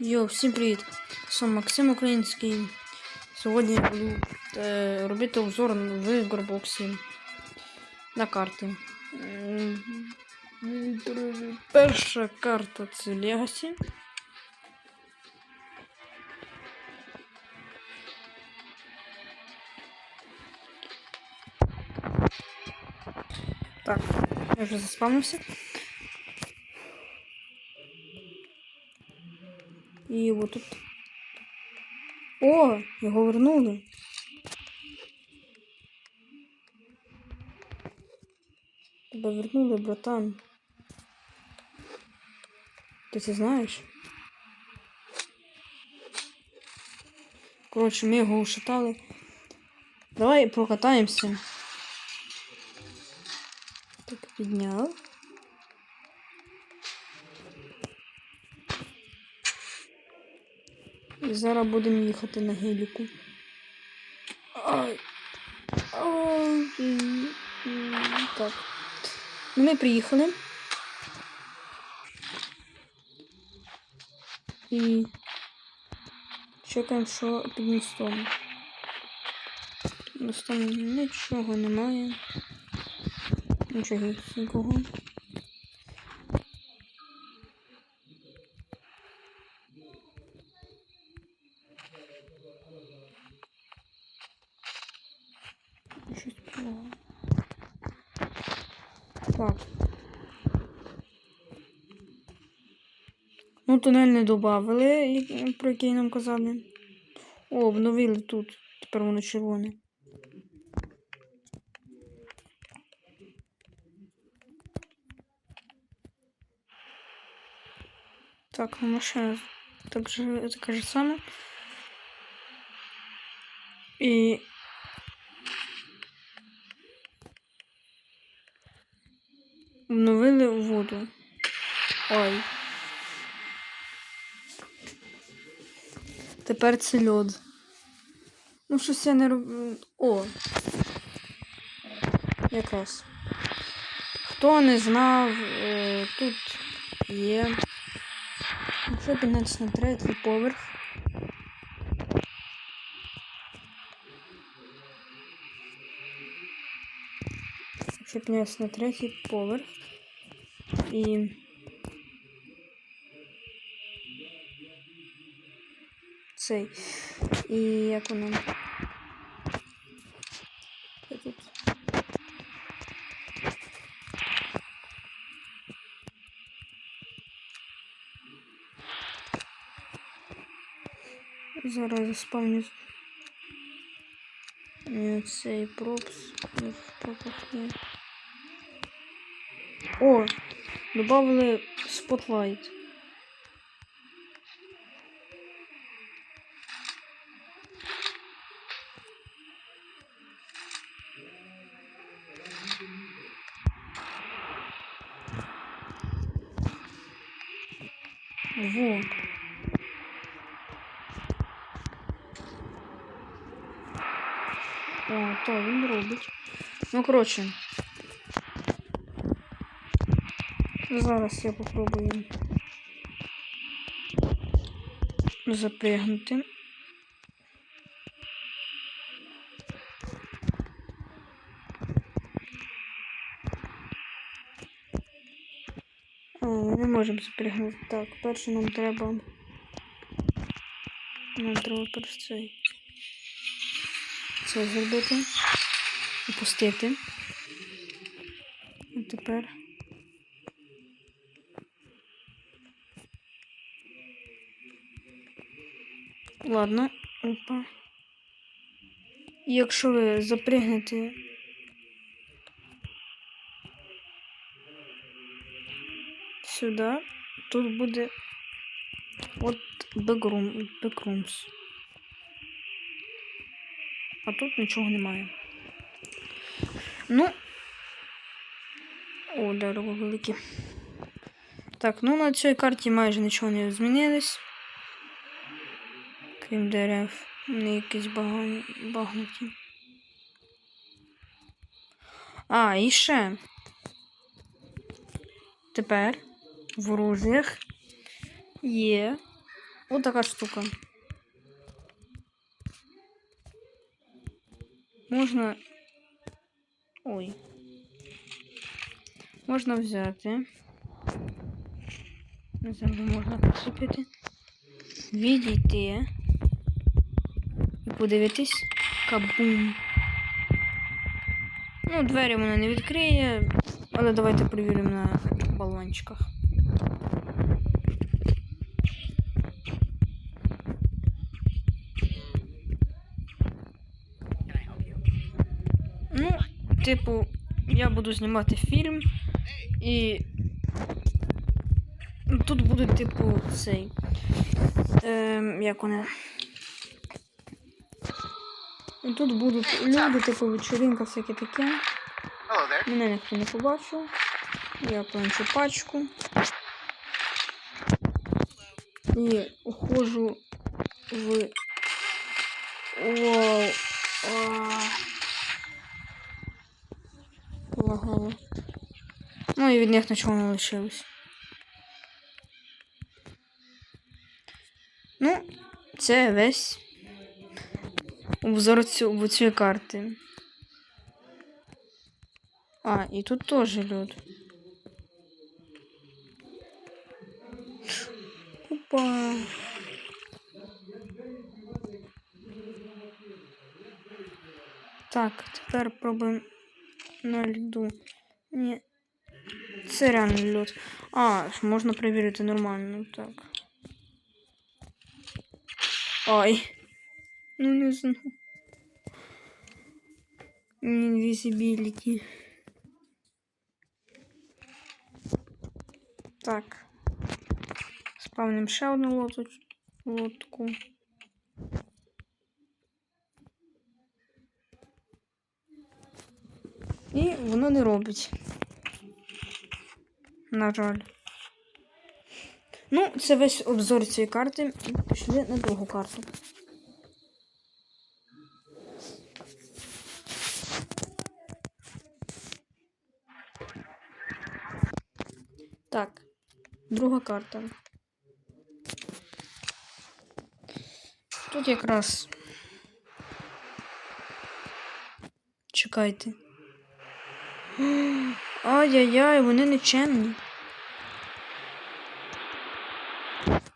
Йо, всім привіт! Сам Максим Український. Сьогодні я буду е, робити обзор в Горбоксі на карти. Перша карта це Legacy. Так, я вже заспавнився. І отут. О, його вернули. Тебе вернули, братан. Ти це знаєш? Коротше, ми його ушатали. Давай прокатаємося. Так, підняв. І зараз будемо їхати на геліку. Так. Ми приїхали. І чекаємо, що під мостом. Під мостом нічого немає. Нічого нікого. Щось було. Так. Ну, тунель не додали, про який нам казали. О, обновили тут. Тепер воно червоне. Так, ну машина так же, таке же саме. І обновили воду. Ой. Тепер це льод. Ну, щось я не роблю. О. Якраз. Хто не знав, е, тут є. Якщо піднятися на третій поверх. Якщо піднятися на третій поверх. І. Цей. І як воно. Що тут? Зараз заспавню е, цей пропс. Ні, в пропах ні. О! Добавили спотлайт. Вот. О, то він робить. Ну, коротше. Зараз я попробую запрягнути. Не можемо запрягнути. Так, перше нам треба. Нам треба перш цей. Це зробити. Опустити. І тепер. Ладно, опа. Якщо ви запрягнете сюди, тут буде от бекрум, бекрумс. А тут нічого немає. Ну. О, дерево велике. Так, ну на цій карті майже нічого не змінилось. Крім дерев. Вони якісь багані, багнуті. А, і ще. Тепер в оружіях є От така штука. Можна. Ой. Можна взяти. Не знаю, можна прицепити. Відійти. Подивитись. Кабум. Ну, двері вона не відкриє, але давайте перевіримо на балончиках. Ну, типу, я буду знімати фільм і. Тут буде, типу, цей. Ем, як вони. Тут будуть люди, типу, вечеринка, всяке таке. Мене ніхто не побачив. Я планчу пачку. І уходжу в. Вау. Лагало. Ну і від них нічого не лишилось. Ну, це весь обзор цю, цієї карти. А, і тут теж лід. Опа. Так, тепер пробуємо на льду. Ні. Це реально лід. А, ж можна перевірити нормально, так. Ай. Ну не знаю. Invisibility. Так. Спавним ще одну лодку. І воно не робить. На жаль. Ну, це весь обзор цієї карти. Пішли на другу карту. Так, друга карта. Тут якраз. Чекайте. Ай-яй-яй, вони нечемні.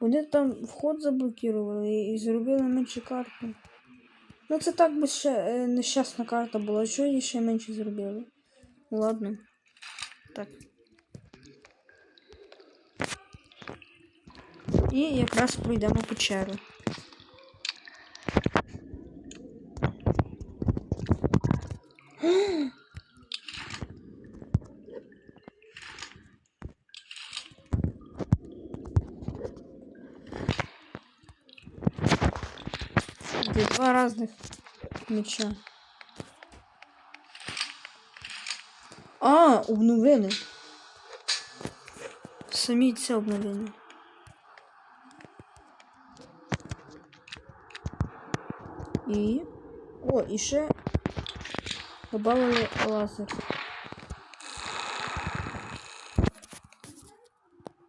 Вони там вход заблокували і зробили менше карту. Ну це так би ще е, нещасна карта була. Що її ще менше зробили? Ладно. Так. І якраз пройдемо печеру. Два разных меча. А, обновили. Самі це обновили. І. О, і ще добавили лазер.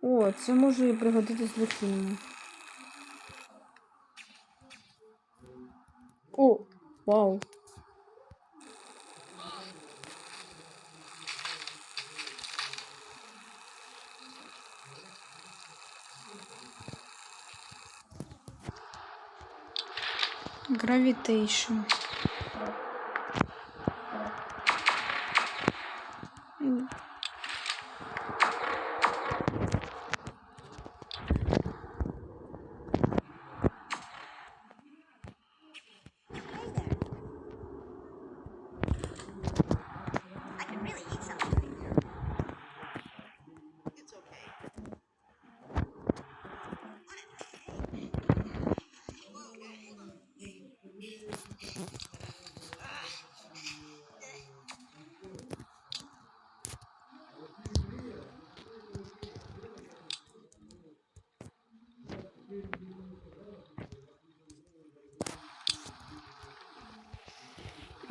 О, це може і пригодитись для фільму. О, вау. Gravitation.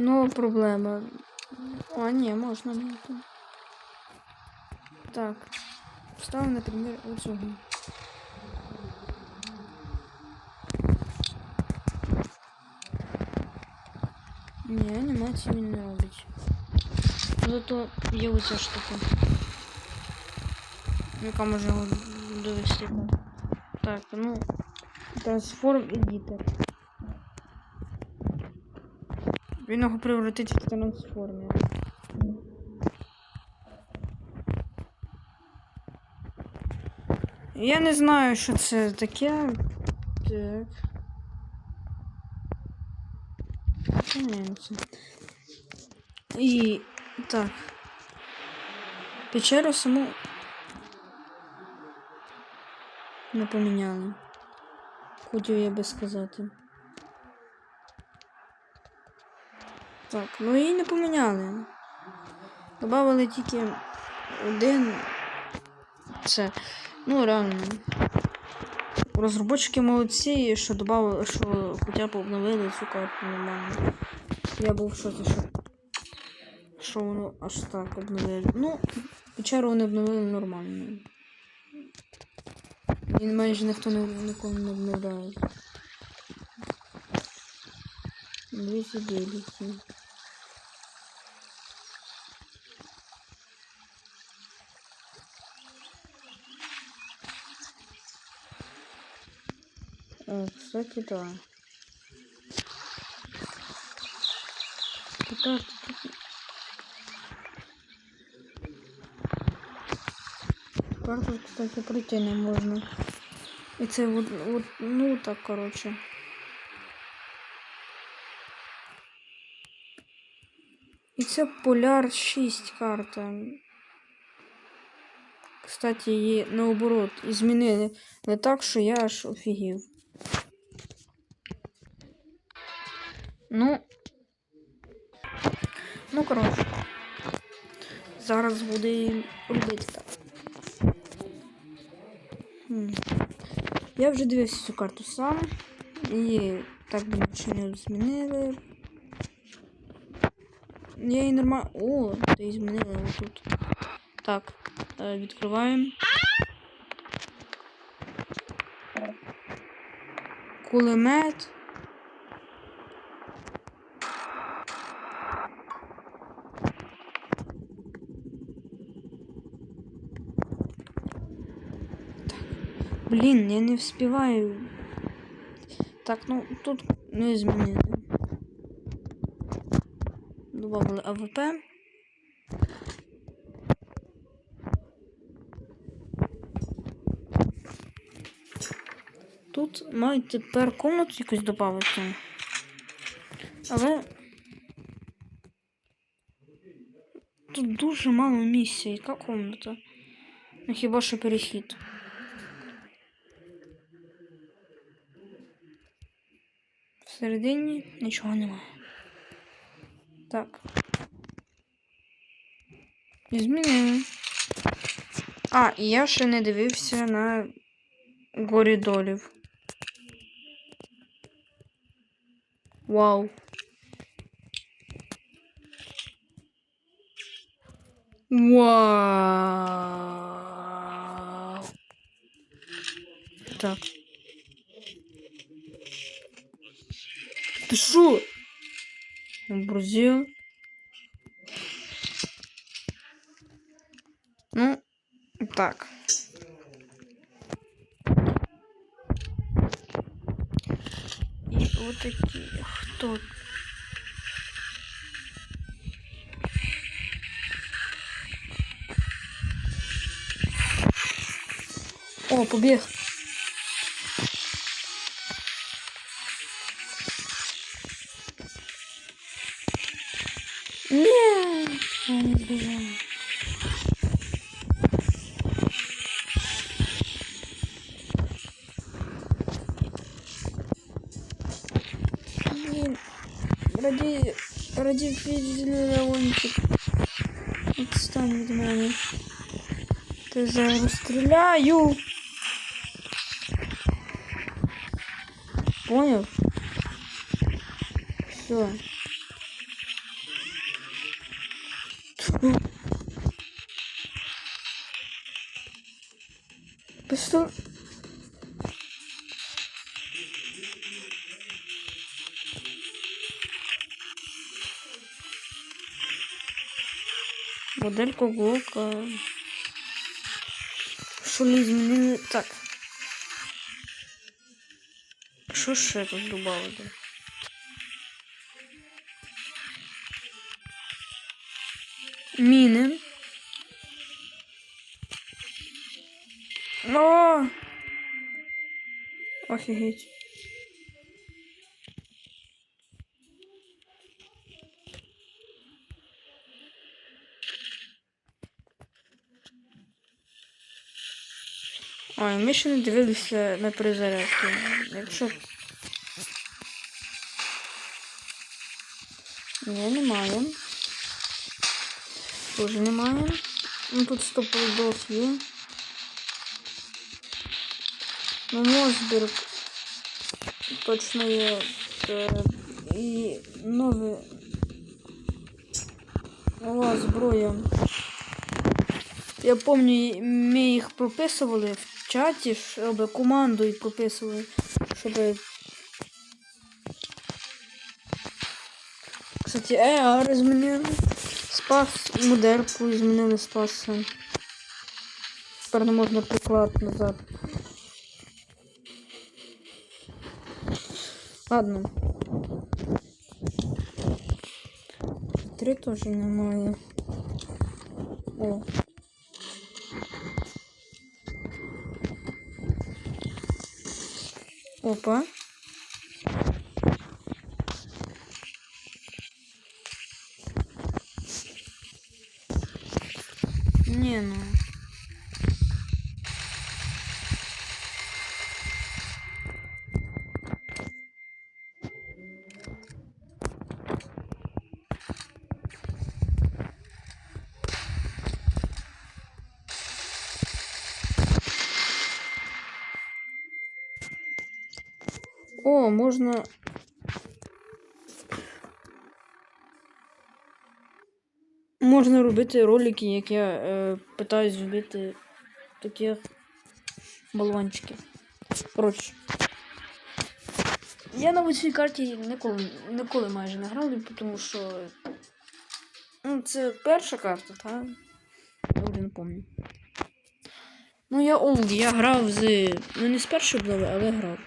Ну, проблема. А, не, можна мені. Так. Вставив, наприклад, оцього. Не, анімацію він не робить. Зато є оця штука. Яка же його довести. Так, ну. Трансформ і. Він його превратить в трансформер. Я не знаю, що це таке. Так. Це. І так. Печеру саму не поміняли. Хотів я би сказати. Так, ну її не поміняли. Добавили тільки один. Це. Ну, реально. Розробники молодці, що добавили, що хоча б обновили цю карту нормально. Я був в шоці, що, що воно аж так обновили. Ну, печеру вони обновили нормально. І майже ніхто не, ніколи не обновляє. 209. О, кстати, да. Так, Карту, кстати, пройти не можна. І це от, от, ну так, короче. І це Поляр 6 карта. Кстати, її наоборот змінили не так, що я аж офігів. Ну. Ну, коротше. Зараз буде робити так. Я вже дивився цю карту сам. І так би нічого не змінили. Я її нормально. О, то її змінили отут. Так, е, відкриваємо. Кулемет. Блін, я не вспіваю. Так, ну тут не змінили. Добавили АВП. Тут мають тепер комнату якусь додати. Але тут дуже мало місця. Яка комната? Ну хіба що перехід. Всередині нічого немає. Так. І Змінили. А, і я ще не дивився на горі долів. Вау. Вау. Так. Ты шо? Брузил. Ну, так. И вот такие. Кто? О, побег. Физиологончик. Отстань від мене. Ти зараз стріляю. Понял? Все. Пистол... Моделька Глока. Що не змінили? Так. Що ще тут додати? Міни. О! Офігеть. Ой, ми ще не дивилися на перезарядку. Якщо. Ні, немає. Тоже немає. Ну тут стоп-дос є. Ну, Мосберг точно є. Е, і нові. Нова зброя. Я пам'ятаю, ми їх прописували в чаті, щоб команду і прописували, щоб. Кстати, ER змінили. Спас модерку змінили спаса. Тепер не можна приклад назад. Ладно. Три теж немає. О. Опа. Не, ну. О, можна. Можна робити ролики, як я е, питаюсь зробити таких балончиків. Коротше. Я на цій карті ніколи, ніколи майже не грав, тому що. Ну, це перша карта, та? Я не пам'ятаю. Ну, я олд, я грав з. Ну, не з першої обнови, але грав.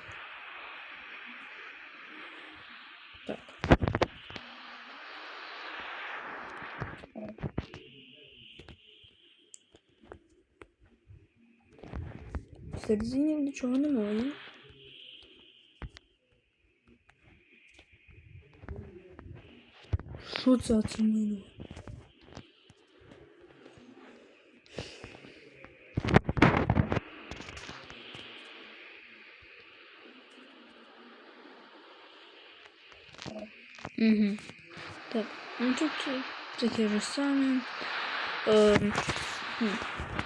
Всередині нічого немає. Що це оцінило? Угу. Так, ну тут э, таке же саме. Ем, хм,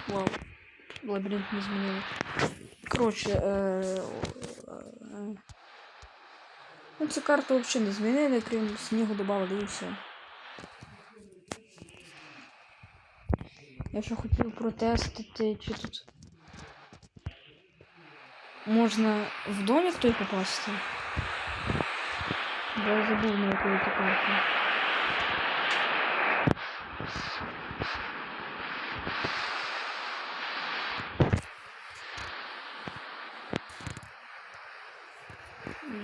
вау. Лабіринт не змінили. Коротше, е, е, ну цю карту взагалі не змінили, крім снігу додали і все. Я ще хотів протестити, чи тут можна в домик той попасти. Бо я забув на якої то карті.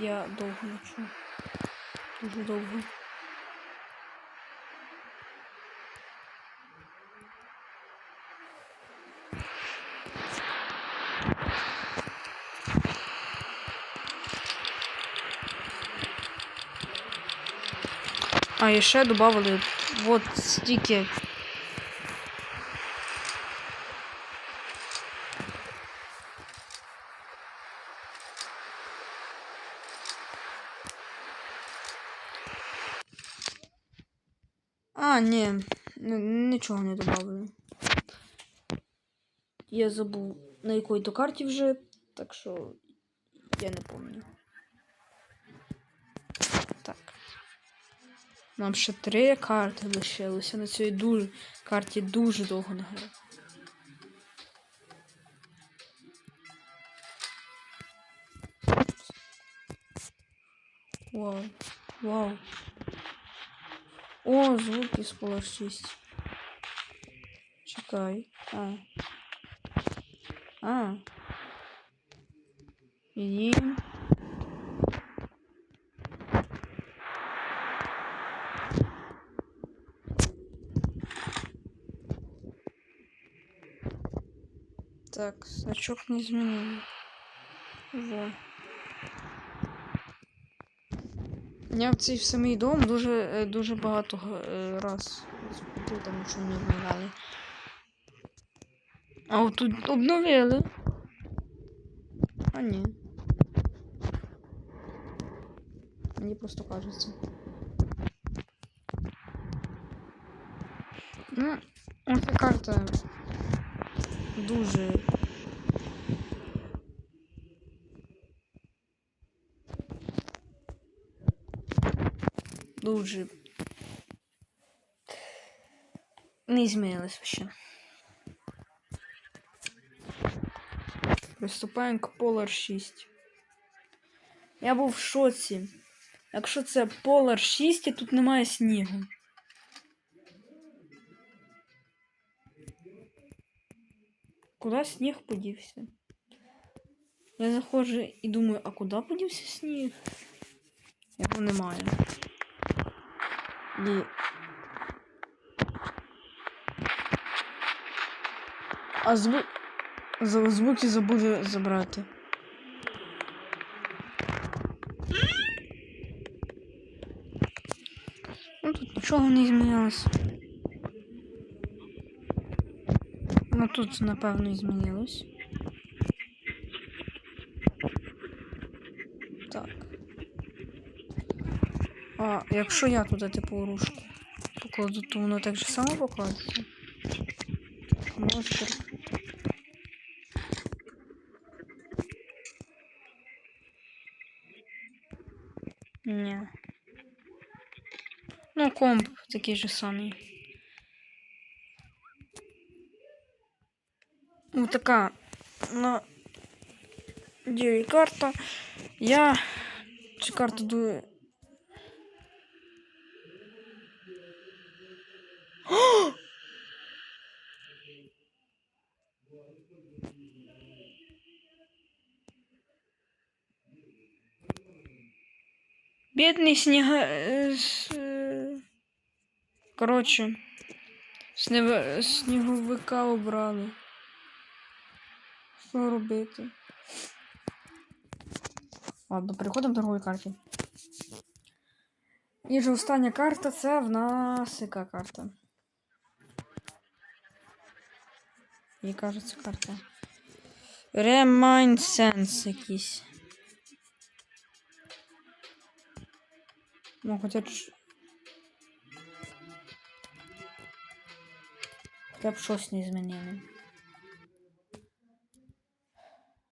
Я довго не чув. Дуже довго. А, і ще додали вот стільки. Нічого не додали. Я забув на якої то карті вже, так що я не пам'ятаю. Так. Нам ще три карти лишилося. На цій дуже карті дуже довго не. Вау. Вау. О, звуки з 6. Чекай. А. А. Їм. Так, значок не змінили. Во. Я в цей самий дом дуже, е, дуже багато е, раз тому що не обновляли. А от тут обновили. А ні. Мені просто кажеться. Ну, оця карта дуже. Дуже. Не змінилось ще. Приступаємо к Polar 6. Я був в шоці. Якщо це Polar 6, і тут немає снігу. Куда сніг подівся? Я заходжу і думаю, а куди подівся сніг? Його немає. І... А звук... За- Звуки забуду забрати. Ну тут нічого не змінилось. Ну тут, напевно, і змінилось. Так. А якщо я туди типу рушку покладу, то воно так же само покладеться? Монстр. Ну, комп такий же самий. Ось така на ділі карта. Я цю карту ду. О! Бідний сніга. е, с- е, Коротше, снег... сніговика обрали. Що робити? Ладно, переходимо до другої карти. І вже остання карта це в нас яка карта? Їй кажеться карта. Remind Sense якийсь. Ну, хоча б... б щось не змінили.